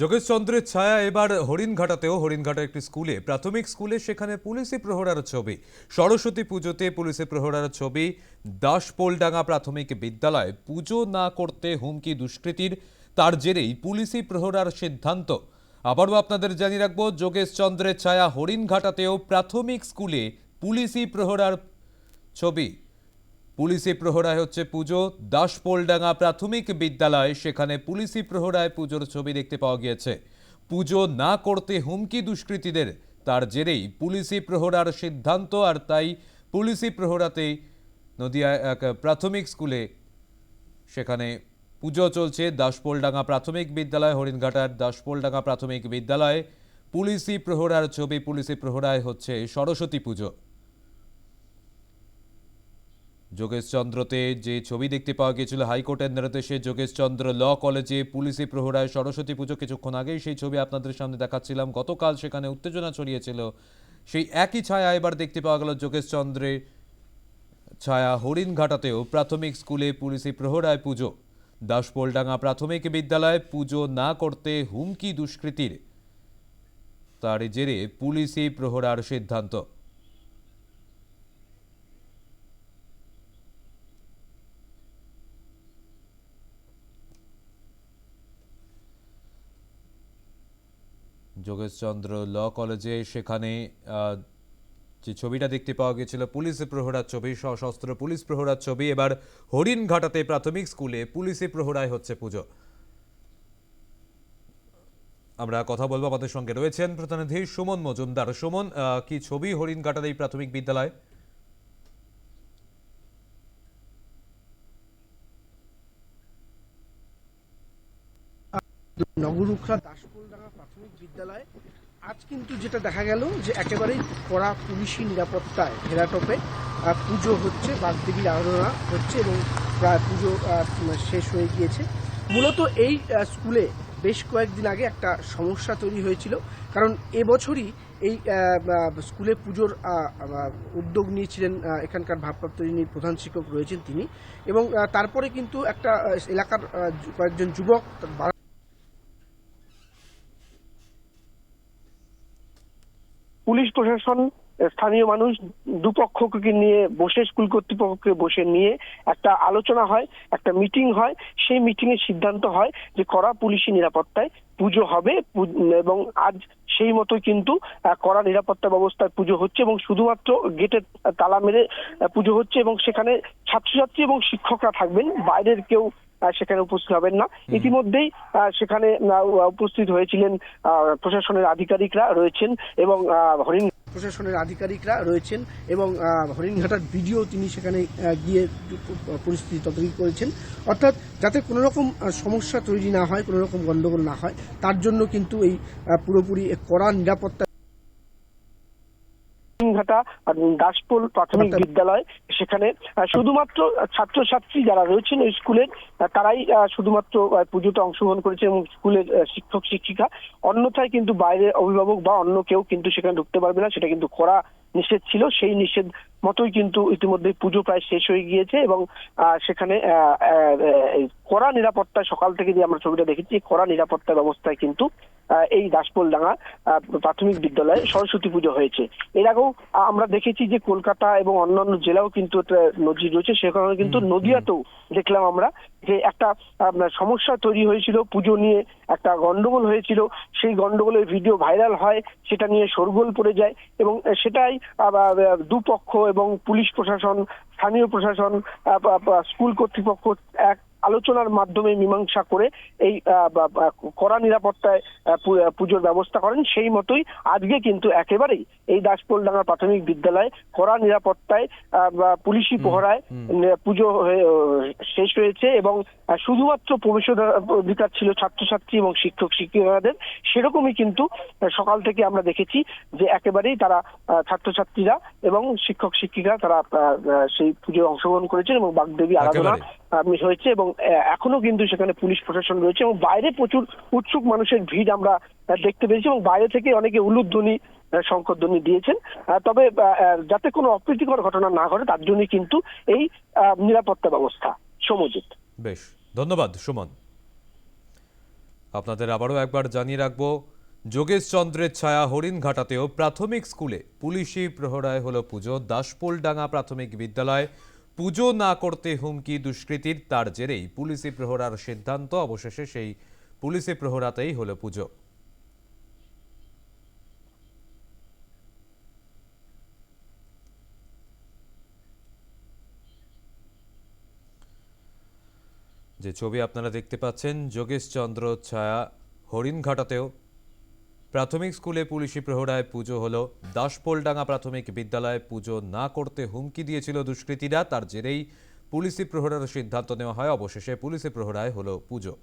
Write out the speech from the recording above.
যোগেশ চন্দ্রের ছায়া এবার হরিণঘাটাতেও, হরিণঘাটা একটি স্কুলে, প্রাথমিক স্কুলে সেখানে পুলিশি প্রহরার ছবি। সরস্বতী পুজোতে পুলিশি প্রহরার ছবি। দাসপোলডাঙ্গা প্রাথমিক বিদ্যালয়ে পুজো না করতে হুমকি দুষ্কৃতীর, তার জেরেই পুলিশি প্রহরার সিদ্ধান্ত। আবারও আপনাদের জানিয়ে রাখব যোগেশ চন্দ্রের ছায়া হরিণঘাটাতেও প্রাথমিক স্কুলে পুলিশি প্রহরার ছবি। পুলিশি প্রহরায় হচ্ছে পুজো। দাসপোলডাঙ্গা প্রাথমিক বিদ্যালয়, সেখানে পুলিশি প্রহরায় পুজোর ছবি দেখতে পাওয়া গিয়েছে। পুজো না করতে হুমকি দুষ্কৃতীদের, তার জেরেই পুলিশি প্রহরার সিদ্ধান্ত আর তাই পুলিশি প্রহরাতেই নদিয়ায় এক প্রাথমিক স্কুলে সেখানে পুজো চলছে। দাসপোলডাঙ্গা প্রাথমিক বিদ্যালয়, হরিণঘাটার দাসপোলডাঙ্গা প্রাথমিক বিদ্যালয়ে। পুলিশি প্রহরার ছবি, পুলিশি প্রহরায় হচ্ছে সরস্বতী পুজো। যোগেশচন্দ্রতে যে ছবি দেখতে পাওয়া গিয়েছিল হাইকোর্টের নির্দেশে যোগেশচন্দ্র ল কলেজে পুলিশি প্রহরায় সরস্বতী পুজো কিছুক্ষণ আগেই সেই ছবি আপনাদের সামনে দেখাচ্ছিলাম। গতকাল সেখানে উত্তেজনা ছড়িয়েছিল। সেই একই ছায়া এবার দেখতে পাওয়া গেল যোগেশচন্দ্রের ছায়া হরিণঘাটাতেও প্রাথমিক স্কুলে পুলিশি প্রহরায় পুজো। দাসপোলডাঙ্গা প্রাথমিক বিদ্যালয়ে পুজো না করতে হুমকি দুষ্কৃতীর। তার জেরে পুলিশি প্রহরার সিদ্ধান্ত। যোগেশচন্দ্র ল কলেজে সেখানে যে ছবিটা দেখতে পাওয়া গিয়েছিল, পুলিশ প্রহরার ছবি, সশস্ত্র পুলিশ প্রহরার ছবি। এবার হরিণঘাটাতে প্রাথমিক স্কুলে পুলিশি প্রহরায় হচ্ছে পুজো। আমরা কথা বলব আমাদের সঙ্গে রয়েছেন প্রতিনিধি সুমন মজুমদার। সুমন কি ছবি হরিণঘাটার এই প্রাথমিক বিদ্যালয়? নগরুখরা দাসপুলডাঙ্গা প্রাথমিক বিদ্যালয়ে। আজ কিন্তু যেটা দেখা গেল যে একেবারেই কড়া পুলিশি নিরাপত্তায় ঘেরাটোপে পুজো হচ্ছে, বাগদেবীর আরাধনা হচ্ছে এবং প্রায় পুজো শেষ হয়ে গিয়েছে। মূলত এই স্কুলে বেশ কয়েকদিন আগে একটা সমস্যা তৈরি হয়েছিল। কারণ এবছরই এই স্কুলে পুজোর উদ্যোগ নিয়েছিলেন এখানকার ভারপ্রাপ্ত যিনি প্রধান শিক্ষক রয়েছেন তিনি এবং তারপরে কিন্তু একটা এলাকার কয়েকজন যুবক পুলিশ প্রশাসন, স্থানীয় মানুষ দুপক্ষকে নিয়ে বসে, স্কুল কর্তৃপক্ষকে বসে নিয়ে একটা আলোচনা হয়, একটা মিটিং হয়। সেই মিটিং এর সিদ্ধান্ত হয় যে কড়া পুলিশি নিরাপত্তায় পুজো হবে এবং আজ সেই মতো কিন্তু কড়া নিরাপত্তা ব্যবস্থায় পুজো হচ্ছে এবং শুধুমাত্র গেটে তালা মেরে পুজো হচ্ছে এবং সেখানে ছাত্রছাত্রী এবং শিক্ষকরা থাকবেন। বাইরের কেউ সেখানে উপস্থিত হবেন না। ইতিমধ্যেই আহ, সেখানে উপস্থিত হয়েছিলেন আহ, প্রশাসনের আধিকারিকরা রয়েছেন এবং হরিণ প্রশাসনের আধিকারিকরা রয়েছেন এবং আহ, হরিণঘাটার ভিডিও তিনি সেখানে গিয়ে পরিস্থিতি তদারকি করেছেন। অর্থাৎ যাতে কোনো রকম সমস্যা তৈরি না হয় কোনো রকম গন্ডগোল না হয় তার জন্য কিন্তু এই পুরোপুরি কড়া নিরাপত্তা ঘাটা দাসপুর প্রাথমিক বিদ্যালয় সেখানে শুধুমাত্র ছাত্রছাত্রী যারা রয়েছেন ওই স্কুলের তারাই আহ, শুধুমাত্র পুজোতে অংশগ্রহণ করেছে এবং স্কুলের শিক্ষক শিক্ষিকা। অন্যথায় কিন্তু বাইরে অভিভাবক বা অন্য কেউ কিন্তু সেখানে ঢুকতে পারবে না সেটা কিন্তু কড়া নিষেধ ছিল সেই নিষেধ মতোই কিন্তু ইতিমধ্যে পুজো প্রায় শেষ হয়ে গিয়েছে এবং আহ, সেখানে কড়া নিরাপত্তা সকাল থেকে যে আমরা ছবিটা দেখেছি কড়া নিরাপত্তা ব্যবস্থায় কিন্তু আহ, এই দাসপোলডাঙ্গা আহ, প্রাথমিক বিদ্যালয়ে সরস্বতী পুজো হয়েছে। এর আগেও আমরা দেখেছি যে কলকাতা এবং অন্যান্য জেলাও কিন্তু নজির রয়েছে সেখানে কিন্তু নদিয়াতেও দেখলাম আমরা যে একটা সমস্যা তৈরি হয়েছিল পুজো নিয়ে একটা গন্ডগোল হয়েছিল। সেই গন্ডগোলের ভিডিও ভাইরাল হয় সেটা নিয়ে শোরগোল পড়ে যায় এবং সেটাই দুপক্ষ এবং পুলিশ প্রশাসন স্থানীয় প্রশাসন স্কুল কর্তৃপক্ষ এক আলোচনার মাধ্যমে মীমাংসা করে এই কড়া নিরাপত্তায় পুজোর ব্যবস্থা করেন সেই মতোই আজকে কিন্তু একেবারেই এই দাসপোলডাঙ্গা প্রাথমিক বিদ্যালয়ে কড়া নিরাপত্তায় পুলিশি পহরায় পুজো শেষ হয়েছে এবং শুধুমাত্র প্রবেশাধিকার ছিল ছাত্রছাত্রী এবং শিক্ষক শিক্ষিকাদের সেরকমই কিন্তু সকাল থেকে আমরা দেখেছি যে একেবারেই তারা ছাত্রছাত্রীরা এবং শিক্ষক শিক্ষিকা তারা সেই পুজোয় অংশগ্রহণ করেছেন এবং বাগদেবী আরাধনা আহ, হয়েছে এবং এখনও কিন্তু সেখানে পুলিশ প্রশাসন রয়েছে এবং বাইরে প্রচুর উৎসুক মানুষের ভিড় আমরা দেখতে পেয়েছি এবং বাইরে থেকে অনেকে উলুধ্বনি শঙ্করধ্বনি দিয়েছেন। তবে যাতে কোনো অপ্রীতিকর ঘটনা না ঘটে তার জন্য কিন্তু এই নিরাপত্তা ব্যবস্থা সমজিত বেশ ধন্যবাদ সুমন। আপনাদের আবারও একবার জানিয়ে রাখব যোগেশ চন্দ্রের ছায়া হরিণঘাটাতেও প্রাথমিক স্কুলে পুলিশি প্রহরায় হলো পুজো। দাসপোলডাঙ্গা প্রাথমিক বিদ্যালয় পুজো না করতে হুমকি দুষ্কৃতীর তার জেরেই পুলিশি প্রহরার সিদ্ধান্ত। অবশেষে সেই পুলিশি প্রহরাতেই হলো পুজো। যে ছবি আপনারা দেখতে পাচ্ছেন যোগেশ চন্দ্র ছায়া হরিণঘাটাতেও প্রাথমিক স্কুলে পুলিশি প্রহরায় পুজো হলো। দাসপোলডাঙ্গা প্রাথমিক বিদ্যালয়ে পুজো না করতে হুমকি দিয়েছিল দুষ্কৃতীরা। তার জেরেই পুলিশি প্রহরার সিদ্ধান্ত নেওয়া হয়। অবশেষে পুলিশি প্রহরায় হলো পুজো।